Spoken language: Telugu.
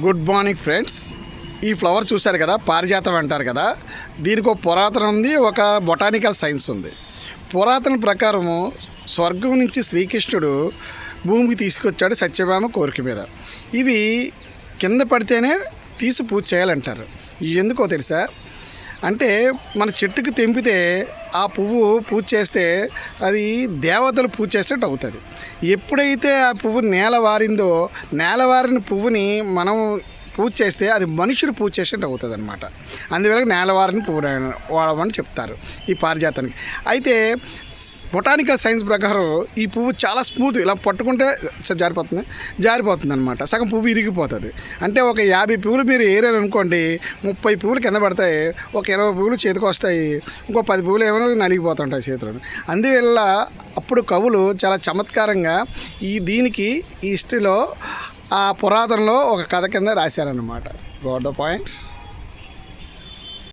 గుడ్ మార్నింగ్ ఫ్రెండ్స్ ఈ ఫ్లవర్ చూశారు కదా? పారిజాతం అంటారు కదా? దీనికి ఒక పురాతన ఉంది ఒక బొటానికల్ సైన్స్ ఉంది. పురాతన ప్రకారము స్వర్గం నుంచి శ్రీకృష్ణుడు భూమికి తీసుకొచ్చాడు సత్యభామ కోరిక మీద. ఇవి కింద పడితేనే తీసి పూజ చేయాలంటారు. ఎందుకో తెలుసా? అంటే మన చెట్టుకి తెంపితే ఆ పువ్వు పూజ చేస్తే అది దేవతలు పూజ చేసినట్టు అవుతుంది. ఎప్పుడైతే ఆ పువ్వు నేల వారిందో నేల వారిన పువ్వుని మనం పూజ చేస్తే అది మనుషులు పూజ చేసినట్టు అవుతుంది అనమాట అందువల్ల నేలవారిని పువ్వు వాడమని చెప్తారు ఈ పారిజాతానికి. అయితే బొటానికల్ సైన్స్ ప్రకారం ఈ పువ్వు చాలా స్మూత్ ఇలా పట్టుకుంటే జారిపోతుంది జారిపోతుంది అనమాట సగం పువ్వు ఇరిగిపోతుంది. అంటే ఒక యాభై పువ్వులు మీరు ఏరారు అనుకోండి ముప్పై పువ్వులు కింద పడతాయి ఒక ఇరవై పువ్వులు చేతికి వస్తాయి ఇంకో పది పువ్వులు ఏమైనా నలిగిపోతుంటాయి చేతిలో అందువల్ల అప్పుడు కవులు చాలా చమత్కారంగా ఈ దీనికి ఈ హిస్టరీలో ఆ పురాతనలో ఒక కథ కింద రాశారనమాట గోడ్ ద పాయింట్స్